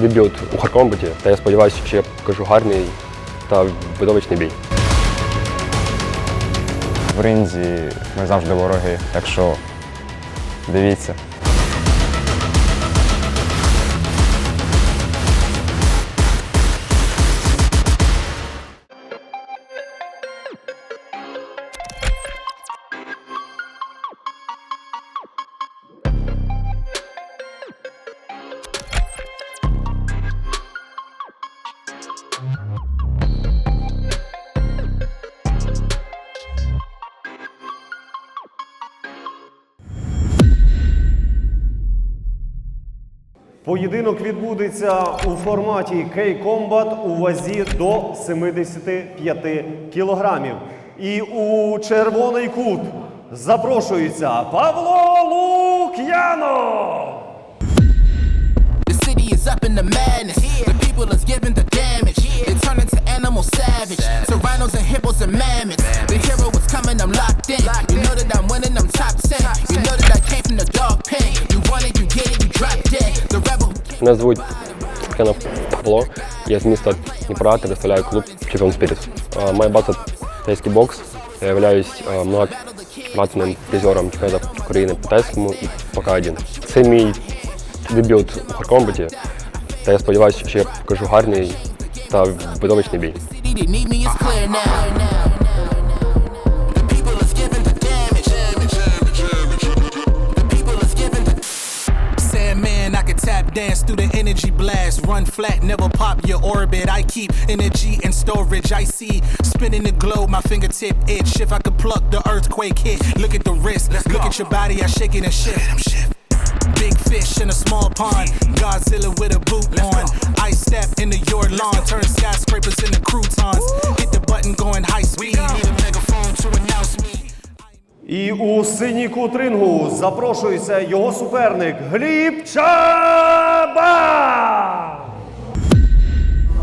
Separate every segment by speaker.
Speaker 1: Дебют у Харкомбаті, та я сподіваюся, що я покажу гарний та видовищний бій.
Speaker 2: В ринзі ми завжди вороги, так що дивіться.
Speaker 3: Поєдинок відбудеться у форматі K-Combat у вазі до 75 кілограмів. І у червоний кут запрошується Павло Лук'янов.
Speaker 4: Up in the madness. The people is giving the damage. They turn into animal savage. Serranos and hippos and mammoths. The hero is coming, I'm locked in. You know that I'm winning, I'm top 10. You know that I came from the dog pen. You want it, you get it, you
Speaker 1: Мене звуть Кенов Павло. Я з міста Дніпра та представляю клуб Спіріт. Е, Маю базу тайський бокс. Я являюсь многократним призером чемпіонату України по тайському і по К1. Це мій дебют у Харкомбаті, та я сподіваюся, що я покажу гарний та видовищний бій.
Speaker 4: Tap dance through the energy blast. Run flat, never pop your orbit. I keep energy in storage. I see spinning the globe, my fingertip itch. If I could pluck the earthquake hit, look at the wrist, look at your body, I shake it and shift. Big fish in a small pond, Godzilla with a boot on. I step into your lawn, turn skyscrapers into croutons. Hit the button going high speed. Need a megaphone to announce me.
Speaker 3: І у синій кут рингу запрошується його суперник Гліб Чаба.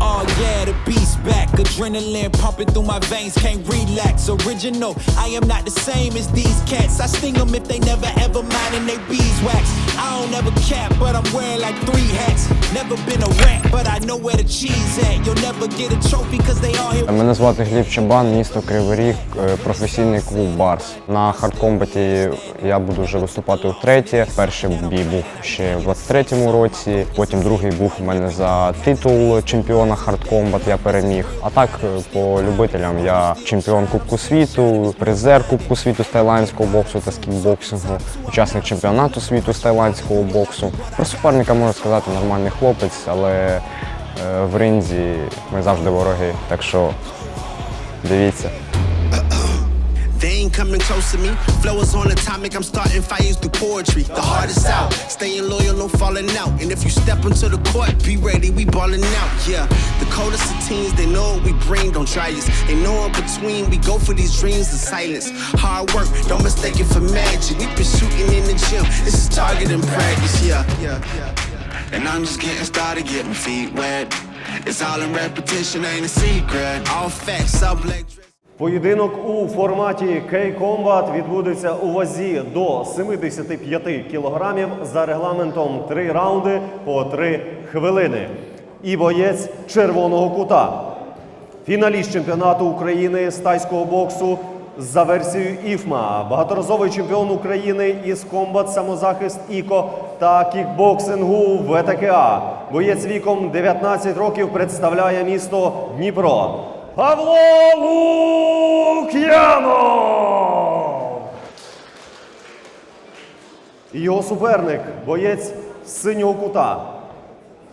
Speaker 5: Oh yeah, the beast back. Adrenaline pumping through my veins, can't relax. Original, I am not the same as these cats. I sting them if they never ever mind and they beeswax. I don't ever cap, but I'm wearing like three hats. Never been a rat, but I know where the cheese at. You'll never get a trophy cause they all here.
Speaker 2: Мене звати Гліб Чабан, місто Кривий Ріг, е, професійний клуб Барс. На хардкомбаті я буду вже виступати втретє. Перший бій був ще в 23-му році. Потім другий був у мене за титул чемпіона хардкомбат. Я переміг. А так е, по любителям я чемпіон Кубку світу, призер Кубку світу з тайландського боксу та з кікбоксингу, учасник чемпіонату світу з тайландського боксу. Про суперника можу сказати нормальний хлопець, але е, в ринзі ми завжди вороги. Так що дивіться.
Speaker 6: Coming close to me. Flow is on atomic, I'm starting fires through poetry. The hardest out, staying loyal, no falling out. And if you step into the court, be ready, we balling out. Yeah, the coldest of teens, they know what we bring, don't try us. Ain't no in between, we go for these dreams in silence. Hard work, don't mistake it for magic. We been shooting in the gym, this is target and practice. Yeah, yeah, yeah. And I'm just getting started, getting feet wet. It's all in repetition, ain't a secret. All facts, like.
Speaker 3: Поєдинок у форматі K-Combat відбудеться у вазі до 75 кілограмів за регламентом 3 раунди по 3 хвилини. І боєць червоного кута. Фіналіст чемпіонату України з тайського боксу за версією ІФМА, багаторазовий чемпіон України із комбат самозахист ІКО та кікбоксингу ВТКА. Боєць віком 19 років представляє місто Дніпро. Павло Лук'янов! І Його суперник, боєць синього кута.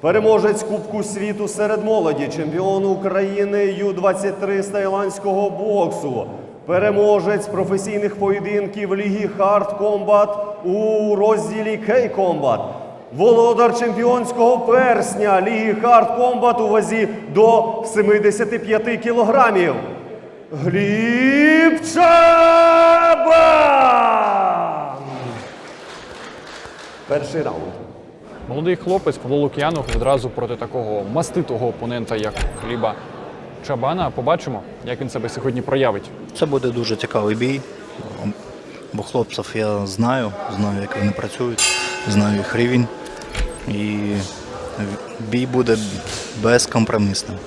Speaker 3: Переможець Кубку світу серед молоді, чемпіон України Ю-23 з тайландського боксу, переможець професійних поєдинків Ліги Хард Комбат у розділі Кей Комбат, володар чемпіонського персня Ліги Хард Комбат у вазі до 75 кілограмів. Гліб Чабан! Перший раунд.
Speaker 7: Молодий хлопець Павло Лук'янов відразу проти такого маститого опонента, як Хліба Чабана. Побачимо, як він себе сьогодні проявить.
Speaker 8: Це буде дуже цікавий бій, бо хлопців я знаю, знаю, як вони працюють, знаю їх рівень. І Бій буде безкомпромісним.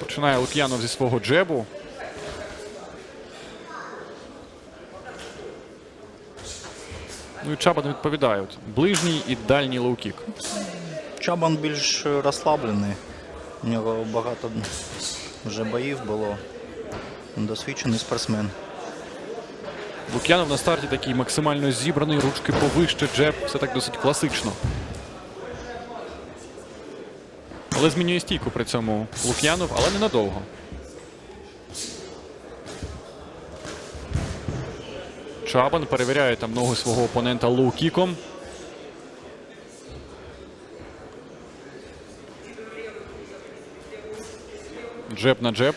Speaker 7: Починає Лук'янов зі свого джебу. Ну і Чабан відповідає. Ближній і дальній лоу-кік.
Speaker 8: Чабан більш розслаблений. У нього багато вже боїв було. Досвідчений спортсмен.
Speaker 7: Лук'янов на старті такий максимально зібраний, ручки повище, джеб, все так досить класично. Але змінює стійку при цьому Лук'янов, але ненадовго. Чабан перевіряє там ногу свого опонента лоу-кіком. Джеб на джеб.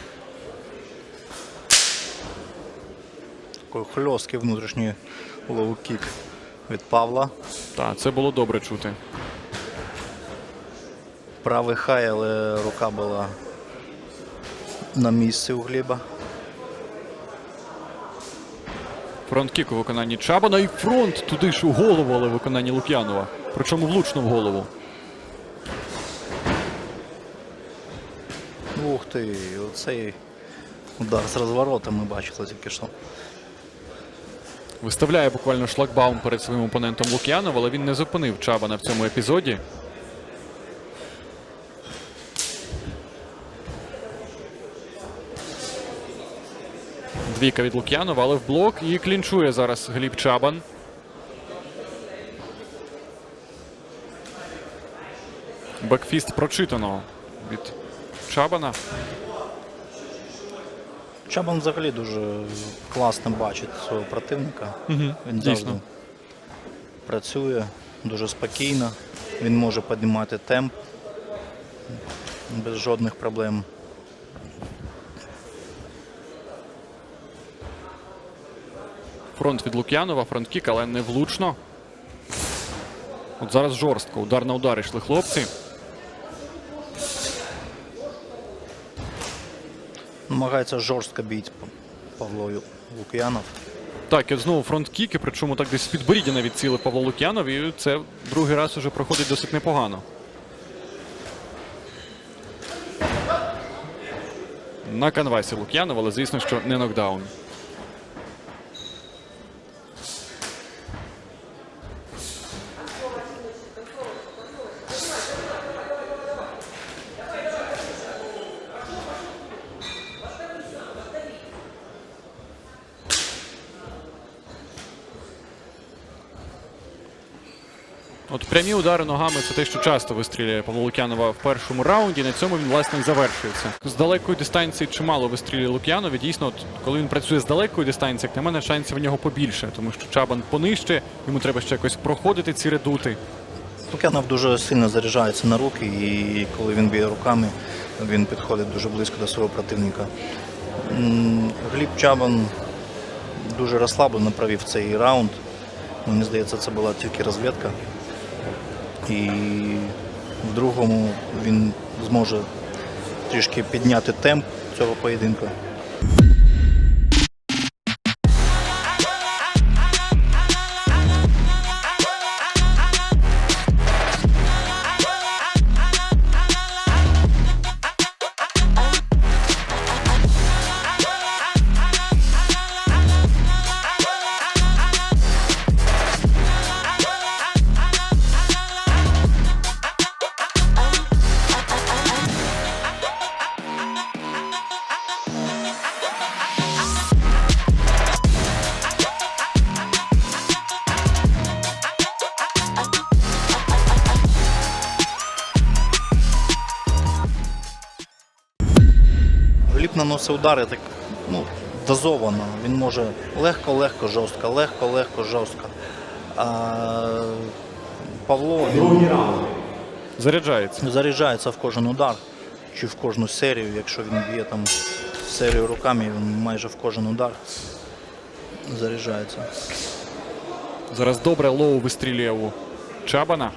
Speaker 8: Такий хльосткий внутрішній лоу-кік від Павла.
Speaker 7: Так, це було добре чути.
Speaker 8: Правий хай, але рука була на місці у Гліба.
Speaker 7: Фронт-кік у виконанні Чабана і фронт туди ж у голову, але в виконанні Лук'янова. Причому влучно в голову.
Speaker 8: Ух ти, оцей удар з розворота ми бачили тільки що.
Speaker 7: Виставляє буквально шлагбаум перед своїм опонентом Лук'янов, але він не зупинив Чабана в цьому епізоді. Двійка від Лук'янова, але в блок і клінчує зараз Гліб Чабан. Бекфіст прочитано від Чабана.
Speaker 8: Чабан взагалі дуже класно бачить свого противника. Він
Speaker 7: дійсно.
Speaker 8: завжди працює дуже спокійно. Він може піднімати темп без жодних проблем.
Speaker 7: Фронт від Лук'янова, фронт-кік, але не влучно. От зараз жорстко. Удар на удар йшли хлопці.
Speaker 8: Намагається жорстко бити Павло Лук'янов.
Speaker 7: Так, і знову фронт-кіки, причому так десь з підборіддя навіть цілив Павло Лук'янов, і це другий раз уже проходить досить непогано. На канвасі Лук'янов, але звісно, що не нокдаун. От прямі удари ногами це те, що часто вистрілює Павло Лук'янова в першому раунді. На цьому він власне завершується. З далекої дистанції чимало вистрілює Лук'янов. Дійсно, от, коли він працює з далекої дистанції, як на мене шансів в нього побільше, тому що Чабан понижче, йому треба ще якось проходити ці редути.
Speaker 8: Лук'янов дуже сильно заряджається на руки, і коли він б'є руками, він підходить дуже близько до свого противника. Гліб Чабан дуже розслаблено провів цей раунд. Мені здається, це була тільки розвідка. І в другому він зможе трішки підняти темп цього поєдинку. Наносить удари так ну, дозовано. Він може легко-легко жорстко, легко-легко жорстко. А Павло він
Speaker 7: Заряджається.
Speaker 8: заряджається в кожен удар чи в кожну серію. Якщо він б'є там серію руками, він майже в кожен удар заряджається.
Speaker 7: Зараз добре лоу вистрілює у Чабана.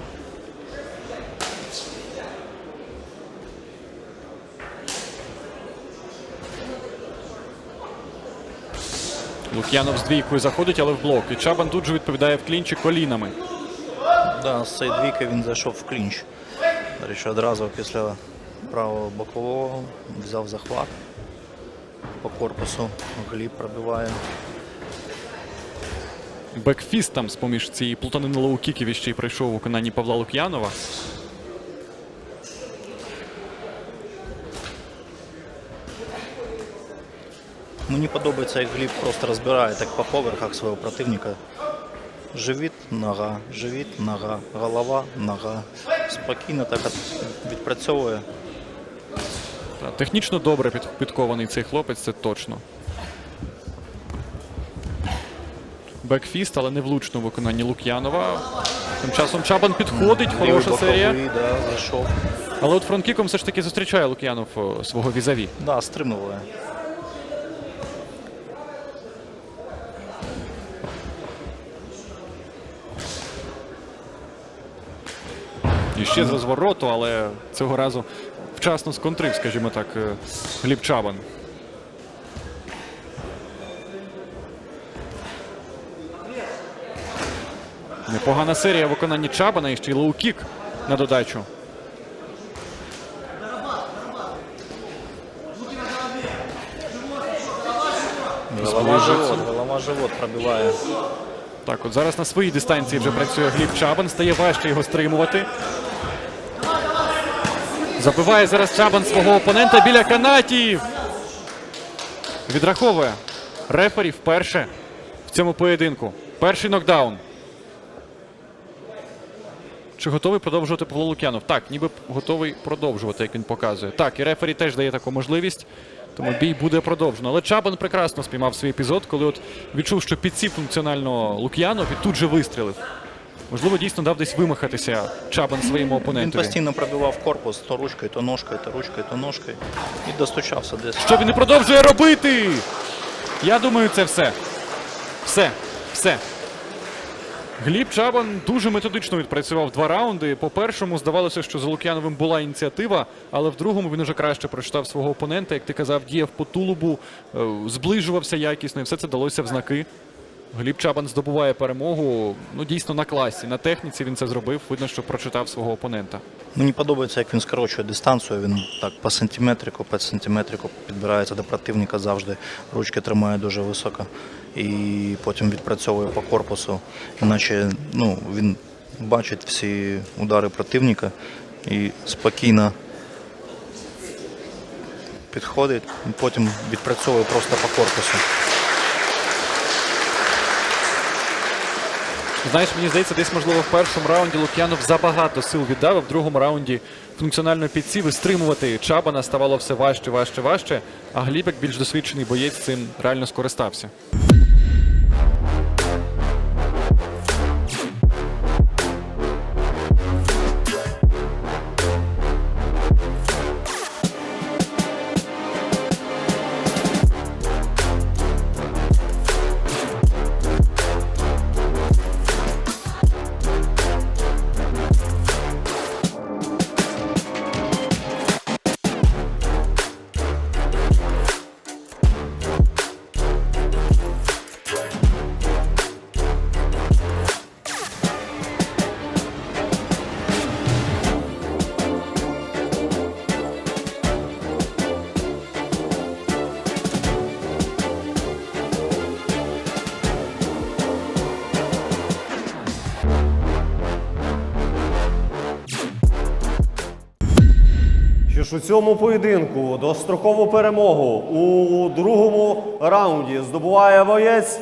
Speaker 7: Лук'янов з двійкою заходить, але в блок. І Чабан тут же відповідає в клінчі колінами.
Speaker 8: Да, з цієї двійки він зайшов в клінч. До речі, одразу після правого бокового взяв захват по корпусу. Гліб пробиває.
Speaker 7: Бекфіст там з-поміж цієї плутанини лоу-кіків ще й прийшов у виконанні Павла Лук'янова.
Speaker 8: Мені подобається, як Гліб просто розбирає так по поверхах свого противника. Живіт, нога, живіт, нога, голова, нога. Спокійно так відпрацьовує.
Speaker 7: Технічно добре підкований цей хлопець, це точно. Бекфіст, але не влучно у виконанні Лук'янова. Тим часом Чабан підходить, хороша серія.
Speaker 8: да, зайшов.
Speaker 7: Але от фронткіком все ж таки зустрічає Лук'янов свого візаві.
Speaker 8: Да, стримуває.
Speaker 7: І ще з розвороту, але цього разу вчасно сконтрив, скажімо так, е, Гліб Чабан. Непогана серія в виконанні Чабана і ще й лоу-кік на додачу.
Speaker 8: Голова живот, голова живот пробиває.
Speaker 7: Так, от зараз на своїй дистанції вже працює Гліб Чабан, стає важче його стримувати. Забиває зараз Чабан свого опонента біля канатів. Відраховує рефері вперше в цьому поєдинку. Перший нокдаун. Чи готовий продовжувати Павло Лук'янов? Так, ніби готовий продовжувати, як він показує. Так, і рефері теж дає таку можливість. Тому бій буде продовжено. Але Чабан прекрасно спіймав свій епізод, коли от відчув, що підсів функціонально Лук'янов і тут же вистрілив. Можливо, дійсно дав десь вимахатися Чабан своєму
Speaker 8: Він постійно пробивав корпус то ручкою, то ножкою, то ручкою, то ножкою. І достучався десь.
Speaker 7: Що він не продовжує робити? Я думаю, це все. Все. Все. Гліб Чабан дуже методично відпрацював два раунди. По першому здавалося, що за Лук'яновим була ініціатива, але в другому він уже краще прочитав свого опонента. Як ти казав, діяв по тулубу, е, зближувався якісно, і все це далося в знаки. Гліб Чабан здобуває перемогу. Ну дійсно на класі. На техніці він це зробив. Видно, що прочитав свого опонента.
Speaker 8: Мені подобається, як він скорочує дистанцію. Він так по сантиметрику, по сантиметрику підбирається до противника завжди. Ручки тримає дуже високо і потім відпрацьовує по корпусу. Іначе ну, він бачить всі удари противника і спокійно підходить, потім відпрацьовує просто по корпусу.
Speaker 7: Знаєш, мені здається, десь можливо в першому раунді Лук'янов забагато сил віддав, в другому раунді функціонально підсів і стримувати Чабана ставало все важче, важче, важче. А Глібек більш досвідчений боєць, цим реально скористався.
Speaker 3: У цьому поєдинку дострокову перемогу у другому раунді здобуває боєць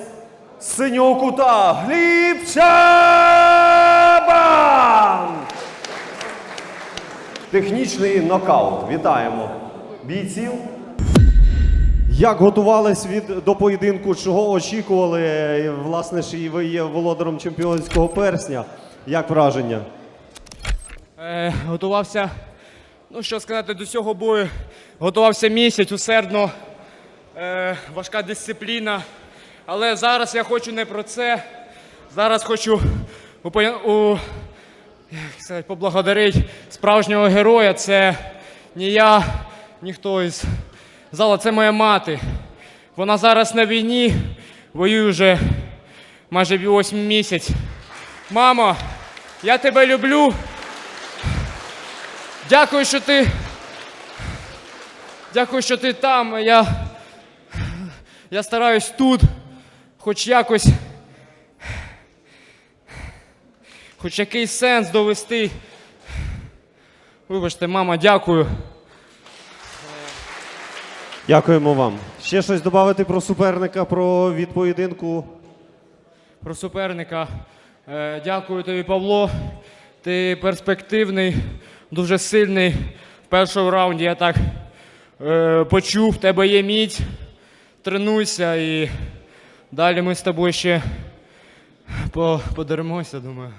Speaker 3: синього кута Гліб Чабан! Технічний нокаут. Вітаємо бійців. Як готувались від до поєдинку, чого очікували? Власне ж, і ви є володарем чемпіонського персня. Як враження?
Speaker 9: Е, готувався, ну що сказати, до цього бою. Готувався місяць усердно, е, важка дисципліна. Але зараз я хочу не про це. Зараз хочу упоя- у, як сказати, поблагодарити справжнього героя. Це не я, ніхто із зала, це моя мати. Вона зараз на війні, воює вже майже 8 місяць. Мамо, Я тебе люблю. Дякую, що ти. Дякую, що ти там. Я. Я стараюсь тут, хоч якось. Хоч якийсь сенс довести. Вибачте, мама, дякую.
Speaker 3: Дякуємо вам. Ще щось додати про суперника, про від поєдинку.
Speaker 9: Про суперника. Е, дякую тобі, Павло. Ти перспективний, дуже сильний. В першому раунді я так е, почув, в тебе є міць. Тренуйся і далі ми з тобою ще по- подеремося, думаю.